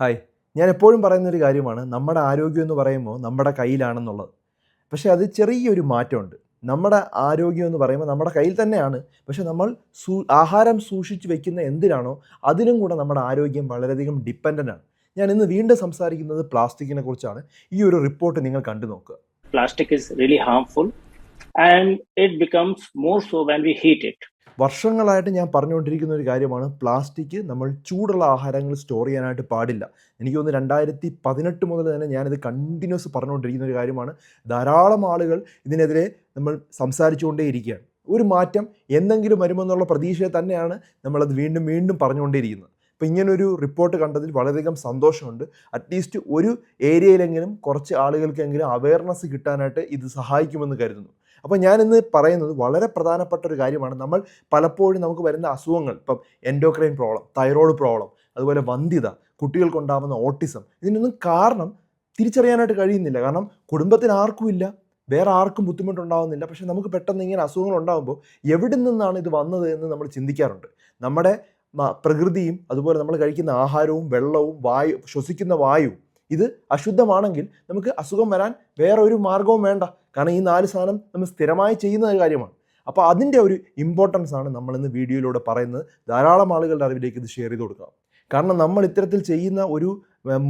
Hi ഞാൻ എപ്പോഴും പറയുന്നൊരു കാര്യമാണ് നമ്മുടെ ആരോഗ്യം എന്ന് പറയുമ്പോൾ നമ്മുടെ കയ്യിലാണെന്നുള്ളത്. പക്ഷേ അത് ചെറിയൊരു മാറ്റമുണ്ട്. നമ്മുടെ ആരോഗ്യം എന്ന് പറയുമ്പോൾ നമ്മുടെ കയ്യിൽ തന്നെയാണ്. പക്ഷേ നമ്മൾ സൂ ആഹാരം സൂക്ഷിച്ച് വെക്കുന്ന എന്തിനാണോ അതിനും കൂടെ നമ്മുടെ ആരോഗ്യം വളരെയധികം ഡിപ്പെൻഡന്റ് ആണ്. ഞാൻ ഇന്ന് വീണ്ടും സംസാരിക്കുന്നത് പ്ലാസ്റ്റിക്കിനെ കുറിച്ചാണ്. ഈ ഒരു റിപ്പോർട്ട് നിങ്ങൾ കണ്ടു നോക്കുക. Plastic is really harmful and it becomes more so when we heat it. വർഷങ്ങളായിട്ട് ഞാൻ പറഞ്ഞുകൊണ്ടിരിക്കുന്ന ഒരു കാര്യമാണ് പ്ലാസ്റ്റിക് നമ്മൾ ചൂടുള്ള ആഹാരങ്ങൾ സ്റ്റോർ ചെയ്യാനായിട്ട് പാടില്ല. എനിക്ക് തോന്നുന്നു രണ്ടായിരത്തി പതിനെട്ട് മുതൽ തന്നെ ഞാനിത് കണ്ടിന്യൂസ് പറഞ്ഞുകൊണ്ടിരിക്കുന്ന ഒരു കാര്യമാണ്. ധാരാളം ആളുകൾ ഇതിനെതിരെ നമ്മൾ സംസാരിച്ചുകൊണ്ടേ ഇരിക്കുകയാണ് ഒരു മാറ്റം എന്തെങ്കിലും വരുമെന്നുള്ള പ്രതീക്ഷയെ തന്നെയാണ് നമ്മളത് വീണ്ടും വീണ്ടും പറഞ്ഞുകൊണ്ടേയിരിക്കുന്നത്. അപ്പോൾ ഇങ്ങനൊരു റിപ്പോർട്ട് കണ്ടതിൽ വളരെയധികം സന്തോഷമുണ്ട്. അറ്റ്ലീസ്റ്റ് ഒരു ഏരിയയിലെങ്കിലും കുറച്ച് ആളുകൾക്കെങ്കിലും അവയർനെസ് കിട്ടാനായിട്ട് ഇത് സഹായിക്കുമെന്ന് കരുതുന്നു. അപ്പോൾ ഞാനിന്ന് പറയുന്നത് വളരെ പ്രധാനപ്പെട്ട ഒരു കാര്യമാണ്. നമ്മൾ പലപ്പോഴും നമുക്ക് വരുന്ന അസുഖങ്ങൾ ഇപ്പം എൻഡോക്രൈൻ പ്രോബ്ലം തൈറോയ്ഡ് പ്രോബ്ലം അതുപോലെ വന്ധ്യത കുട്ടികൾക്കുണ്ടാകുന്ന ഓട്ടിസം ഇതിനൊന്നും കാരണം തിരിച്ചറിയാനായിട്ട് കഴിയുന്നില്ല. കാരണം കുടുംബത്തിന് ആർക്കും ഇല്ല വേറെ ആർക്കും ബുദ്ധിമുട്ടുണ്ടാകുന്നില്ല പക്ഷേ നമുക്ക് പെട്ടെന്ന് ഇങ്ങനെ അസുഖങ്ങൾ ഉണ്ടാകുമ്പോൾ എവിടെ നിന്നാണ് ഇത് വന്നത് എന്ന് നമ്മൾ ചിന്തിക്കാറുണ്ട്. നമ്മുടെ പ്രകൃതിയും അതുപോലെ നമ്മൾ കഴിക്കുന്ന ആഹാരവും വെള്ളവും വായു ശ്വസിക്കുന്ന വായുവും ഇത് അശുദ്ധമാണെങ്കിൽ നമുക്ക് അസുഖം വരാൻ വേറെ ഒരു മാർഗവും വേണ്ട. കാരണം ഈ നാല് സാധനം നമ്മൾ സ്ഥിരമായി ചെയ്യുന്ന ഒരു കാര്യമാണ്. അപ്പോൾ അതിന്റെ ഒരു ഇമ്പോർട്ടൻസ് ആണ് നമ്മൾ ഇന്ന് വീഡിയോയിലൂടെ പറയുന്നത്. ധാരാളം ആളുകളുടെ അറിവിലേക്ക് ഇത് ഷെയർ ചെയ്ത് കൊടുക്കാം. കാരണം നമ്മൾ ഇത്തരത്തിൽ ചെയ്യുന്ന ഒരു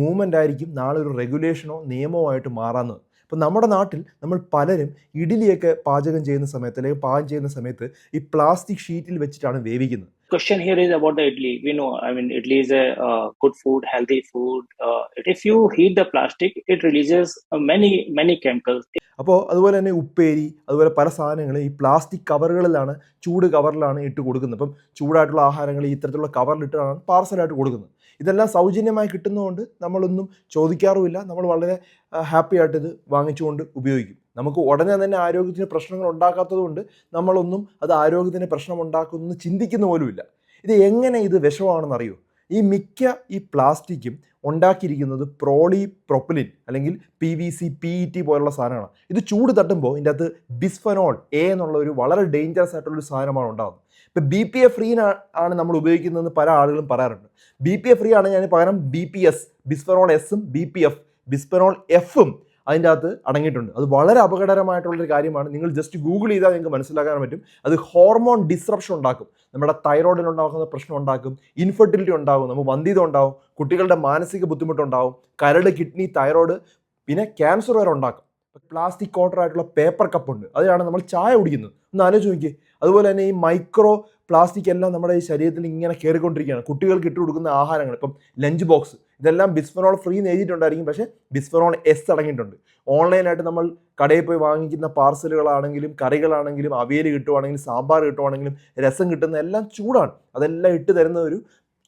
മൂവ്മെന്റ് ആയിരിക്കും നാളെ ഒരു റെഗുലേഷനോ നിയമമോ ആയിട്ട് മാറാമെന്നത് ഇപ്പം നമ്മുടെ നാട്ടിൽ നമ്മൾ പലരും ഇഡ്ഡലിയൊക്കെ പാചകം ചെയ്യുന്ന സമയത്ത് അല്ലെങ്കിൽ പാകം ചെയ്യുന്ന സമയത്ത് ഈ പ്ലാസ്റ്റിക് ഷീറ്റിൽ വെച്ചിട്ടാണ് വേവിക്കുന്നത്. Question here is about the idli. We know, I mean, idli is a uh, good food, healthy food. Uh, if you heat the plastic, it releases uh, many, many chemicals. അപ്പോൾ അതുപോലെ തന്നെ ഉപ്പേരി അതുപോലെ പല സാധനങ്ങളും ഈ പ്ലാസ്റ്റിക് കവറുകളിലാണ് ചൂട് കവറിലാണ് ഇട്ട് കൊടുക്കുന്നത് അപ്പം ചൂടായിട്ടുള്ള ആഹാരങ്ങൾ ഇത്തരത്തിലുള്ള കവറിലിട്ടാണ് പാർസലായിട്ട് കൊടുക്കുന്നത് ഇതെല്ലാം സൗജന്യമായി കിട്ടുന്നതുകൊണ്ട് നമ്മളൊന്നും ചോദിക്കാറുമില്ല. നമ്മൾ വളരെ ഹാപ്പി ആയിട്ട് ഇത് വാങ്ങിച്ചുകൊണ്ട് ഉപയോഗിക്കും. നമുക്ക് ഉടനെ തന്നെ ആരോഗ്യത്തിന് പ്രശ്നങ്ങൾ ഉണ്ടാക്കാത്തതുകൊണ്ട് നമ്മളൊന്നും അത് ആരോഗ്യത്തിന് പ്രശ്നം ഉണ്ടാക്കുമെന്ന് ചിന്തിക്കുന്ന പോലുമില്ല. ഇത് എങ്ങനെ ഇത് വിഷമാണെന്ന് അറിയോ ഈ മിക്ക ഈ പ്ലാസ്റ്റിക്കും ഉണ്ടാക്കിയിരിക്കുന്നത് പ്രോളി പ്രൊപ്പലിൻ അല്ലെങ്കിൽ P V C P E T പോലുള്ള സാധനങ്ങളാണ്. ഇത് ചൂട് തട്ടുമ്പോൾ ഇതിന്റെ അകത്ത് ബിസ്ഫനോൾ എ എന്നുള്ള ഒരു വളരെ ഡേഞ്ചറസ് ആയിട്ടുള്ളൊരു സാധനമാണ് ഉണ്ടാകുന്നത് ഇപ്പം ബി പി എ ഫ്രീ ആണ് നമ്മൾ ഉപയോഗിക്കുന്നതെന്ന് പല ആളുകളും പറയാറുണ്ട്. ബി പി എ ഫ്രീ ആണ് ഞാൻ പകരം ബി പി എസ് ബിസ്ഫനോൾ എസും ബി പി എഫ് ബിസ്ഫനോൾ എഫും അതിന്റെ അകത്ത് അടങ്ങിയിട്ടുണ്ട്. അത് വളരെ അപകടകരമായിട്ടുള്ളൊരു കാര്യമാണ്. നിങ്ങൾ ജസ്റ്റ് ഗൂഗിൾ ചെയ്താൽ നിങ്ങൾക്ക് മനസ്സിലാക്കാൻ പറ്റും. അത് ഹോർമോൺ ഡിസ്റപ്ഷൻ ഉണ്ടാക്കും. നമ്മുടെ തൈറോയിഡിന് ഉണ്ടാക്കുന്ന പ്രശ്നം ഉണ്ടാക്കും. ഇൻഫെർട്ടിലിറ്റി ഉണ്ടാകും. നമുക്ക് വന്ധ്യത ഉണ്ടാവും. കുട്ടികളുടെ മാനസിക ബുദ്ധിമുട്ടുണ്ടാവും. കരട് കിഡ്നി തൈറോയിഡ് പിന്നെ ക്യാൻസർ വരെ ഉണ്ടാക്കും. പ്ലാസ്റ്റിക് കോട്ടർ ആയിട്ടുള്ള പേപ്പർ കപ്പ് ഉണ്ട്. അതിലാണ് നമ്മൾ ചായ കുടിക്കുന്നത്. ഒന്ന് ആലോചിച്ച് നോക്കിയേ. അതുപോലെ തന്നെ ഈ മൈക്രോ പ്ലാസ്റ്റിക് എല്ലാം നമ്മുടെ ഈ ശരീരത്തിൽ ഇങ്ങനെ കയറിക്കൊണ്ടിരിക്കുകയാണ് കുട്ടികൾക്ക് ഇട്ട് കൊടുക്കുന്ന ആഹാരങ്ങൾ ഇപ്പം ലഞ്ച് ബോക്സ് ഇതെല്ലാം ബിസ്ഫെനോൾ ഫ്രീ എഴുതിയിട്ടുണ്ടായിരിക്കും. പക്ഷേ ബിസ്ഫെനോൾ എസ് അടങ്ങിയിട്ടുണ്ട്. ഓൺലൈനായിട്ട് നമ്മൾ കടയിൽ പോയി വാങ്ങിക്കുന്ന പാർസലുകളാണെങ്കിലും കറികളാണെങ്കിലും അവിയൽ കിട്ടുവാണെങ്കിലും സാമ്പാർ കിട്ടുവാണെങ്കിലും രസം കിട്ടുന്ന എല്ലാം ചൂടാണ്. അതെല്ലാം ഇട്ട് തരുന്ന ഒരു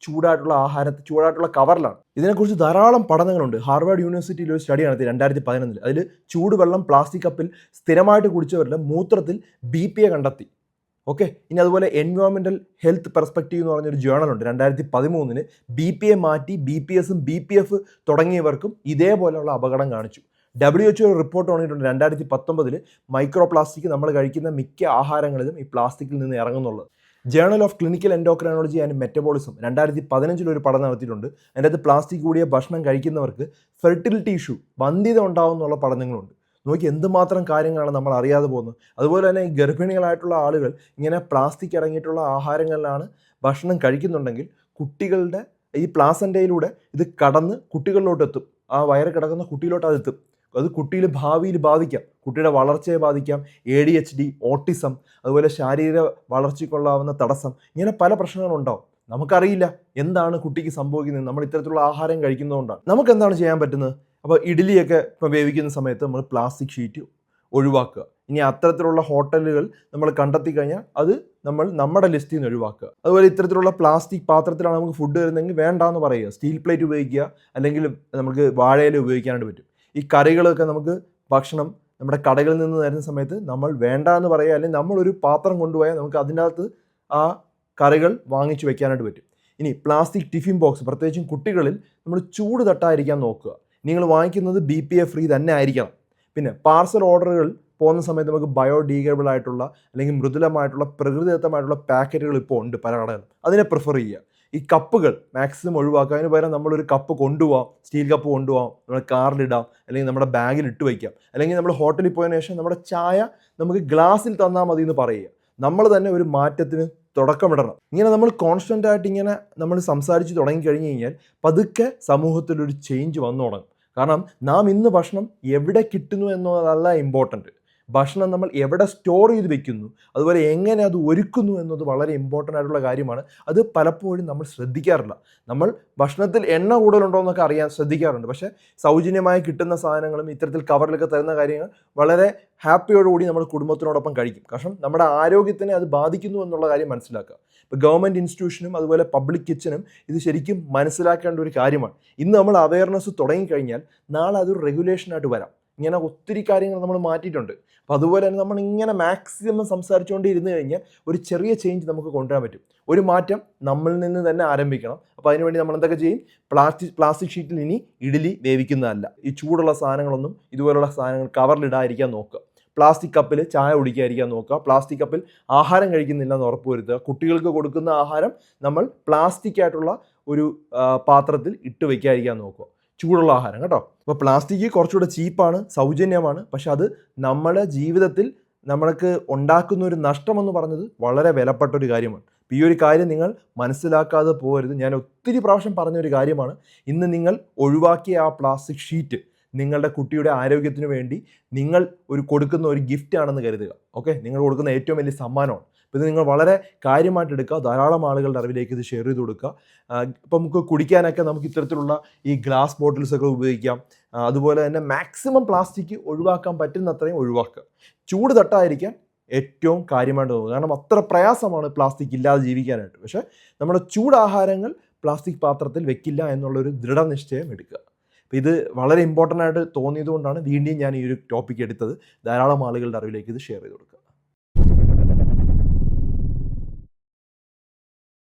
ചൂടായിട്ടുള്ള ആഹാരത്തെ ചൂടായിട്ടുള്ള കവറിലാണ്. ഇതിനെക്കുറിച്ച് ധാരാളം പഠനങ്ങളുണ്ട്. ഹാർവാർഡ് യൂണിവേഴ്സിറ്റിയിൽ ഒരു സ്റ്റഡി നടത്തി രണ്ടായിരത്തി പതിനൊന്നിൽ അതിൽ ചൂടുവെള്ളം പ്ലാസ്റ്റിക് കപ്പിൽ സ്ഥിരമായിട്ട് കുടിച്ചവരുടെ മൂത്രത്തിൽ ബി പി എ കണ്ടെത്തി. ഓക്കെ ഇനി അതുപോലെ എൻവയോൺമെന്റൽ ഹെൽത്ത് പെർസ്പെക്റ്റീവ് എന്ന് പറഞ്ഞൊരു ജേണൽ ഉണ്ട്. രണ്ടായിരത്തി പതിമൂന്നിന് ബി പി എ മാറ്റി ബി പി എസും ബി പി എഫ് തുടങ്ങിയവർക്കും ഇതേപോലെയുള്ള അപകടം കാണിച്ചു. ഡബ്ല്യു എച്ച് റിപ്പോർട്ട് വന്നിട്ടുണ്ട് രണ്ടായിരത്തി പത്തൊമ്പതിൽ മൈക്രോ പ്ലാസ്റ്റിക് നമ്മൾ കഴിക്കുന്ന മിക്ക ആഹാരങ്ങളിലും ഈ പ്ലാസ്റ്റിക്കിൽ നിന്ന് ഇറങ്ങുന്നുള്ളത്. Journal of clinical endocrinology and metabolism രണ്ടായിരത്തി പതിനഞ്ചിൽ ഒരു പഠനം നടത്തിയിട്ടുണ്ട്. അതിന്റെ അത് പ്ലാസ്റ്റിക് കൂടിയ ഭക്ഷണം കഴിക്കുന്നവർക്ക് ഫെർട്ടിലിറ്റി ഇഷ്യൂ വന്ധ്യത ഉണ്ടാകുമെന്നുള്ള പഠനങ്ങളുണ്ട്. നോക്കി എന്തുമാത്രം കാര്യങ്ങളാണ് നമ്മൾ അറിയാതെ പോകുന്നത്. അതുപോലെ തന്നെ ഗർഭിണികളായിട്ടുള്ള ആളുകൾ ഇങ്ങനെ പ്ലാസ്റ്റിക് അടങ്ങിയിട്ടുള്ള ആഹാരങ്ങളിലാണ് ഭക്ഷണം കഴിക്കുന്നുണ്ടെങ്കിൽ കുട്ടികളുടെ ഈ പ്ലാസന്റയിലൂടെ ഇത് കടന്ന് കുട്ടികളിലോട്ട് എത്തും. ആ വയറ് കിടക്കുന്ന കുട്ടിയിലോട്ട് അത് എത്തും. അത് കുട്ടിയിൽ ഭാവിയിൽ ബാധിക്കാം. കുട്ടിയുടെ വളർച്ചയെ ബാധിക്കാം. A D H D autism അതുപോലെ ശാരീരിക വളർച്ചയ്ക്കുള്ളാവുന്ന തടസ്സം ഇങ്ങനെ പല പ്രശ്നങ്ങളുണ്ടാവും. നമുക്കറിയില്ല എന്താണ് കുട്ടിക്ക് സംഭവിക്കുന്നത്. നമ്മൾ ഇത്തരത്തിലുള്ള ആഹാരം കഴിക്കുന്നതുകൊണ്ടാണ്. നമുക്ക് എന്താണ് ചെയ്യാൻ പറ്റുന്നത്? അപ്പോൾ ഇഡ്ഡലിയൊക്കെ ഇപ്പോൾ വേവിക്കുന്ന സമയത്ത് നമ്മൾ പ്ലാസ്റ്റിക് ഷീറ്റ് ഒഴിവാക്കുക. ഇനി അത്തരത്തിലുള്ള ഹോട്ടലുകൾ നമ്മൾ കണ്ടെത്തി കഴിഞ്ഞാൽ അത് നമ്മൾ നമ്മുടെ ലിസ്റ്റിൽ നിന്ന് ഒഴിവാക്കുക. അതുപോലെ ഇത്തരത്തിലുള്ള പ്ലാസ്റ്റിക് പാത്രത്തിലാണ് നമുക്ക് ഫുഡ് വരുന്നതെങ്കിൽ വേണ്ടാന്ന് പറയുക. സ്റ്റീൽ പ്ലേറ്റ് ഉപയോഗിക്കുക അല്ലെങ്കിൽ നമുക്ക് വാഴയില ഉപയോഗിക്കാനായിട്ട് പറ്റും. ഈ കറികളൊക്കെ നമുക്ക് ഭക്ഷണം നമ്മുടെ കടകളിൽ നിന്ന് തരുന്ന സമയത്ത് നമ്മൾ വേണ്ട എന്ന് പറയുക അല്ലെങ്കിൽ നമ്മളൊരു പാത്രം കൊണ്ടുപോയാൽ നമുക്ക് അതിനകത്ത് ആ കറികൾ വാങ്ങിച്ചു വെക്കാനായിട്ട് പറ്റും. ഇനി പ്ലാസ്റ്റിക് ടിഫിൻ ബോക്സ് പ്രത്യേകിച്ചും കുട്ടികളിൽ നമ്മൾ ചൂട് തട്ടാതിരിക്കാൻ നോക്കുക. നിങ്ങൾ വാങ്ങിക്കുന്നത് ബി പി എ ഫ്രീ തന്നെ ആയിരിക്കണം. പിന്നെ പാർസൽ ഓർഡറുകൾ പോകുന്ന സമയത്ത് നമുക്ക് ബയോഡീഗ്രബിൾ ആയിട്ടുള്ള അല്ലെങ്കിൽ മൃദുലമായിട്ടുള്ള പ്രകൃതിദത്തമായിട്ടുള്ള പാക്കറ്റുകൾ ഇപ്പോൾ ഉണ്ട് പല കടകളിലും. അതിനെ പ്രിഫർ ചെയ്യുക. ഈ കപ്പുകൾ മാക്സിമം ഒഴിവാക്കുക. അതിന് പകരം നമ്മളൊരു കപ്പ് കൊണ്ടുപോകാം സ്റ്റീൽ കപ്പ് കൊണ്ടുപോകാം നമ്മുടെ കാറിലിടാം അല്ലെങ്കിൽ നമ്മുടെ ബാഗിൽ ഇട്ട് വയ്ക്കാം. അല്ലെങ്കിൽ നമ്മൾ ഹോട്ടലിൽ പോയതിനു ശേഷം നമ്മുടെ ചായ നമുക്ക് ഗ്ലാസ്സിൽ തന്നാൽ മതി എന്ന് പറയുക. നമ്മൾ തന്നെ ഒരു മാറ്റത്തിന് തുടക്കമിടണം. ഇങ്ങനെ നമ്മൾ കോൺസ്റ്റന്റ് ആയിട്ട് ഇങ്ങനെ നമ്മൾ സംസാരിച്ച് തുടങ്ങി കഴിഞ്ഞ് കഴിഞ്ഞാൽ പതുക്കെ സമൂഹത്തിലൊരു ചേഞ്ച് വന്നു തുടങ്ങും. കാരണം നാം ഇന്ന് ഭക്ഷണം എവിടെ കിട്ടുന്നു എന്നുള്ളതല്ല ഇമ്പോർട്ടന്റ് ഭക്ഷണം നമ്മൾ എവിടെ സ്റ്റോർ ചെയ്ത് വെക്കുന്നു അതുപോലെ എങ്ങനെ അത് ഒരുക്കുന്നു എന്നത് വളരെ ഇമ്പോർട്ടന്റ് ആയിട്ടുള്ള കാര്യമാണ്. അത് പലപ്പോഴും നമ്മൾ ശ്രദ്ധിക്കാറില്ല. നമ്മൾ ഭക്ഷണത്തിൽ എണ്ണ കൂടുതലുണ്ടോ എന്നൊക്കെ അറിയാൻ ശ്രദ്ധിക്കാറുണ്ട്. പക്ഷേ സൗജന്യമായി കിട്ടുന്ന സാധനങ്ങളും ഇത്തരത്തിൽ കവറിലൊക്കെ തരുന്ന കാര്യങ്ങൾ വളരെ ഹാപ്പിയോടുകൂടി നമ്മൾ കുടുംബത്തിനോടൊപ്പം കഴിക്കും. കാരണം നമ്മുടെ ആരോഗ്യത്തിനെ അത് ബാധിക്കുന്നു എന്നുള്ള കാര്യം മനസ്സിലാക്കുക. ഇപ്പോൾ ഗവൺമെന്റ് ഇൻസ്റ്റിറ്റ്യൂഷനും അതുപോലെ പബ്ലിക് കിച്ചനും ഇത് ശരിക്കും മനസ്സിലാക്കേണ്ട ഒരു കാര്യമാണ്. ഇന്ന് നമ്മൾ അവയർനെസ് തുടങ്ങിക്കഴിഞ്ഞാൽ നാളെ അതൊരു റെഗുലേഷനായിട്ട് വരാം. ഇങ്ങനെ ഒത്തിരി കാര്യങ്ങൾ നമ്മൾ മാറ്റിയിട്ടുണ്ട്. അപ്പം അതുപോലെ തന്നെ നമ്മൾ ഇങ്ങനെ മാക്സിമം സംസാരിച്ചുകൊണ്ട് ഇരുന്ന് കഴിഞ്ഞാൽ ഒരു ചെറിയ ചേഞ്ച് നമുക്ക് കൊണ്ടുവരാൻ പറ്റും. ഒരു മാറ്റം നമ്മളിൽ നിന്ന് തന്നെ ആരംഭിക്കണം. അപ്പോൾ അതിനുവേണ്ടി നമ്മൾ എന്തൊക്കെ ചെയ്യും? പ്ലാസ്റ്റിക് പ്ലാസ്റ്റിക് ഷീറ്റിൽ ഇനി ഇഡലി വേവിക്കുന്നതല്ല. ഈ ചൂടുള്ള സാധനങ്ങളൊന്നും ഇതുപോലുള്ള സാധനങ്ങൾ കവറിലിടാതിരിക്കാൻ നോക്കുക. പ്ലാസ്റ്റിക് കപ്പിൽ ചായ കുടിക്കാതിരിക്കാൻ നോക്കുക. പ്ലാസ്റ്റിക് കപ്പിൽ ആഹാരം കഴിക്കുന്നില്ല എന്ന് ഉറപ്പുവരുത്തുക കുട്ടികൾക്ക് കൊടുക്കുന്ന ആഹാരം നമ്മൾ പ്ലാസ്റ്റിക് ആയിട്ടുള്ള ഒരു പാത്രത്തിൽ ഇട്ട് വയ്ക്കാതിരിക്കാൻ നോക്കുക. ചൂടുള്ള ആഹാരം കേട്ടോ. അപ്പോൾ പ്ലാസ്റ്റിക് കുറച്ചുകൂടെ ചീപ്പാണ് സൗജന്യമാണ്. പക്ഷെ അത് നമ്മുടെ ജീവിതത്തിൽ നമ്മൾക്ക് ഉണ്ടാക്കുന്ന ഒരു നഷ്ടമെന്ന് പറഞ്ഞത് വളരെ വിലപ്പെട്ട ഒരു കാര്യമാണ്. ഈ ഒരു കാര്യം നിങ്ങൾ മനസ്സിലാക്കാതെ പോകരുത്. ഞാൻ ഒത്തിരി പ്രാവശ്യം പറഞ്ഞ ഒരു കാര്യമാണ്. ഇന്ന് നിങ്ങൾ ഒഴിവാക്കിയ ആ പ്ലാസ്റ്റിക് ഷീറ്റ് നിങ്ങളുടെ കുട്ടിയുടെ ആരോഗ്യത്തിന് വേണ്ടി നിങ്ങൾ ഒരു കൊടുക്കുന്ന ഒരു ഗിഫ്റ്റ് ആണെന്ന് കരുതുക. ഓക്കെ? നിങ്ങൾ കൊടുക്കുന്ന ഏറ്റവും വലിയ സമ്മാനമാണ്. അപ്പോൾ ഇത് നിങ്ങൾ വളരെ കാര്യമായിട്ട് എടുക്കുക. ധാരാളം ആളുകളുടെ അറിവിലേക്ക് ഇത് ഷെയർ ചെയ്ത് കൊടുക്കുക. ഇപ്പം നമുക്ക് കുടിക്കാനൊക്കെ നമുക്ക് ഇത്തരത്തിലുള്ള ഈ ഗ്ലാസ് ബോട്ടിൽസൊക്കെ ഉപയോഗിക്കാം. അതുപോലെ തന്നെ മാക്സിമം പ്ലാസ്റ്റിക് ഒഴിവാക്കാൻ പറ്റുന്നത്രയും ഒഴിവാക്കുക. ചൂട് തട്ടായിരിക്കാൻ ഏറ്റവും കാര്യമായിട്ട് തോന്നുക കാരണം അത്ര പ്രയാസമാണ് പ്ലാസ്റ്റിക് ഇല്ലാതെ ജീവിക്കാനായിട്ട്. പക്ഷേ നമ്മുടെ ചൂടാഹാരങ്ങൾ പ്ലാസ്റ്റിക് പാത്രത്തിൽ വെക്കില്ല എന്നുള്ളൊരു ദൃഢനിശ്ചയം എടുക്കുക. അപ്പോൾ ഇത് വളരെ ഇമ്പോർട്ടന്റ് ആയിട്ട് തോന്നിയതുകൊണ്ടാണ് വീണ്ടും ഞാൻ ഈ ഒരു ടോപ്പിക് എടുത്തത്. ധാരാളം ആളുകളുടെ അറിവിലേക്ക് ഇത് ഷെയർ ചെയ്ത് കൊടുക്കുക.